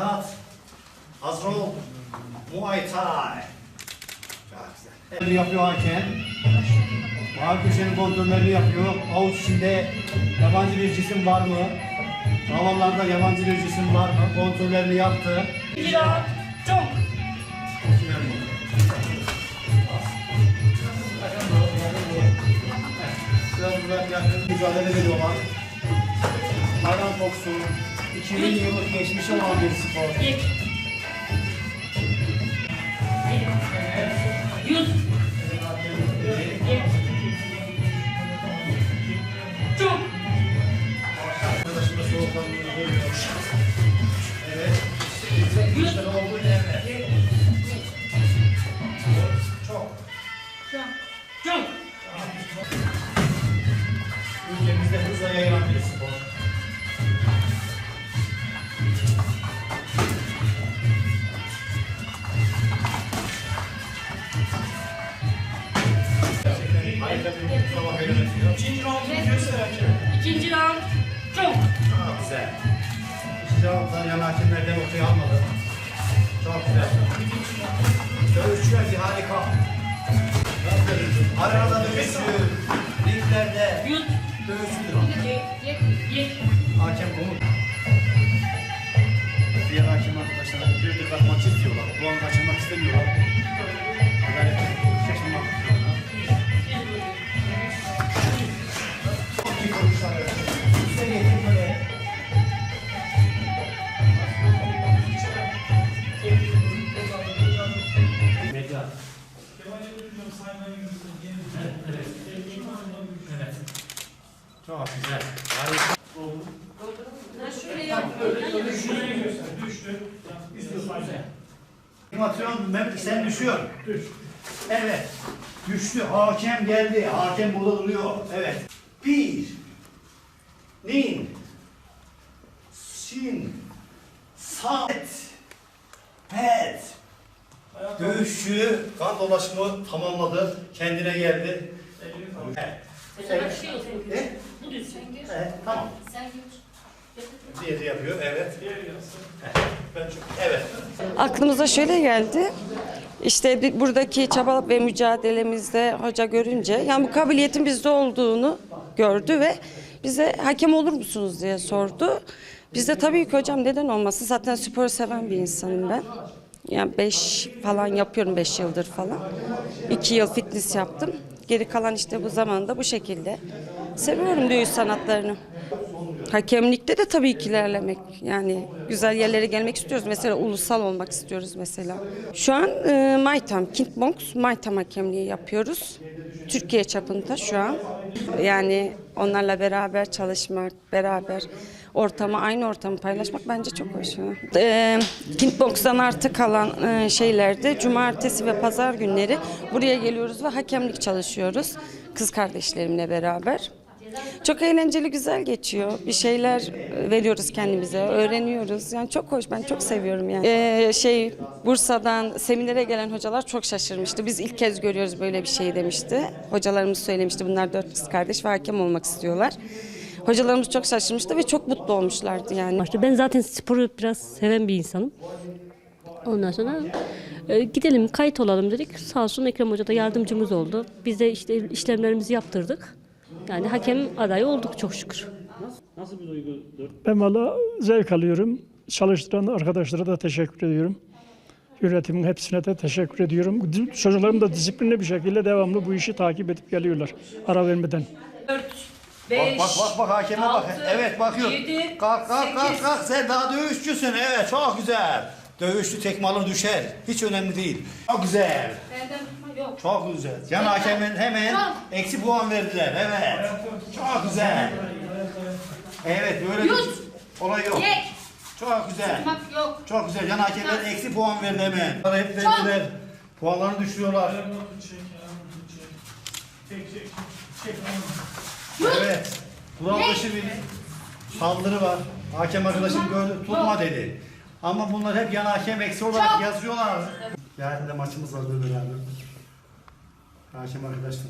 Rahat. Hazır ol. Muay Thai. Güzel. yapıyor hakem. Mavi köşenin kontrollerini yapıyor. Avuç içinde yabancı bir cisim var mı? Havalarda yabancı bir cisim var mı? Kontrollerini yaptı. İran, çok. Biraz yakın mücadele veriyorlar. Hayran boksu 2000 yıllık geçmişi olan bir spor. Harika bir sabah yönetiyor. İkinci round. Çok. Çok güzel. İkinci alttan yana hakemlerden ortaya almadı. Çok güzel. Dövüşçüler bir harika. Arada dövüşçü, ringlerde dövüşçüdür. Hakem komut. Diğer hakem arkadaşlar bir dikkat maçı istiyorlar. Bu an kaçırmak istemiyorlar. Çok güzel. Harika. Animasyon Mehmet sen düşüyor. Düş. Evet. Düştü. Hakem geldi. Hakem burada duruyor. Evet. Bir. Nin. Sin. Sat. Pet. Dövüşçü kan dolaşımı tamamladı. Kendine geldi. Evet. Evet. Şey olsun. Ne? Bu düz. Evet, tamam. Sen. Diğeri yapıyor. Evet. Ben çok... Evet. Aklımıza şöyle geldi. İşte buradaki çaba ve mücadelemizde hoca görünce yani bu kabiliyetin bizde olduğunu gördü ve bize hakem olur musunuz diye sordu. Biz de tabii ki hocam neden olmasın zaten sporu seven bir insanım ben. Yani beş falan yapıyorum beş yıldır falan. İki yıl fitness yaptım. Geri kalan işte bu zamanda bu şekilde. Seviyorum dövüş sanatlarını. Hakemlikte de tabii ki ilerlemek. Yani güzel yerlere gelmek istiyoruz. Mesela ulusal olmak istiyoruz mesela. Şu an e, Maytam, Kickbox Maytam hakemliği yapıyoruz. Türkiye çapında şu an. Yani onlarla beraber çalışmak, beraber ortamı, aynı ortamı paylaşmak bence çok hoş. E, Kickbox'tan artık kalan e, şeylerde cumartesi ve pazar günleri buraya geliyoruz ve hakemlik çalışıyoruz. Kız kardeşlerimle beraber. Çok eğlenceli, güzel geçiyor. Bir şeyler veriyoruz kendimize, öğreniyoruz. Yani çok hoş, ben çok seviyorum yani. Ee, şey, Bursa'dan seminere gelen hocalar çok şaşırmıştı. Biz ilk kez görüyoruz böyle bir şey demişti. Hocalarımız söylemişti, bunlar dört kız kardeş ve hakem olmak istiyorlar. Hocalarımız çok şaşırmıştı ve çok mutlu olmuşlardı yani. Başta ben zaten sporu biraz seven bir insanım. Ondan sonra e, gidelim kayıt olalım dedik. Sağ olsun Ekrem Hoca da yardımcımız oldu. Biz de işte işlemlerimizi yaptırdık. Yani hakem adayı olduk çok şükür. Ben valla zevk alıyorum. Çalıştıran arkadaşlara da teşekkür ediyorum. Yönetimin hepsine de teşekkür ediyorum. Çocuklarım da disiplinli bir şekilde devamlı bu işi takip edip geliyorlar. Ara vermeden. Dört. Bak Beş. bak bak bak hakeme bak. altı, Evet bakıyor. yedi, kalk kalk kalk sekiz. kalk sen daha dövüşçüsün. Evet çok güzel. Dövüşçü tekme alır düşer. Hiç önemli değil. Çok güzel. Benden yok. Çok güzel. Yan hakemin hemen Tamam. eksi puan verdiler. Evet. Çok güzel. Evet böyle bir Yut. olay yok. Yek. Çok güzel. Tutmak yok. Çok güzel. Yan hakemler eksi puan verdi hemen. Bunlar hep verdiler. Puanlarını düşürüyorlar. Evet. Kural dışı bir saldırı var. Hakem arkadaşım gördü, tutma dedi. Ama bunlar hep yan hakem eksi olarak yazıyorlar. Yarın da maçımız var böyle beraber. Hakem arkadaşlar.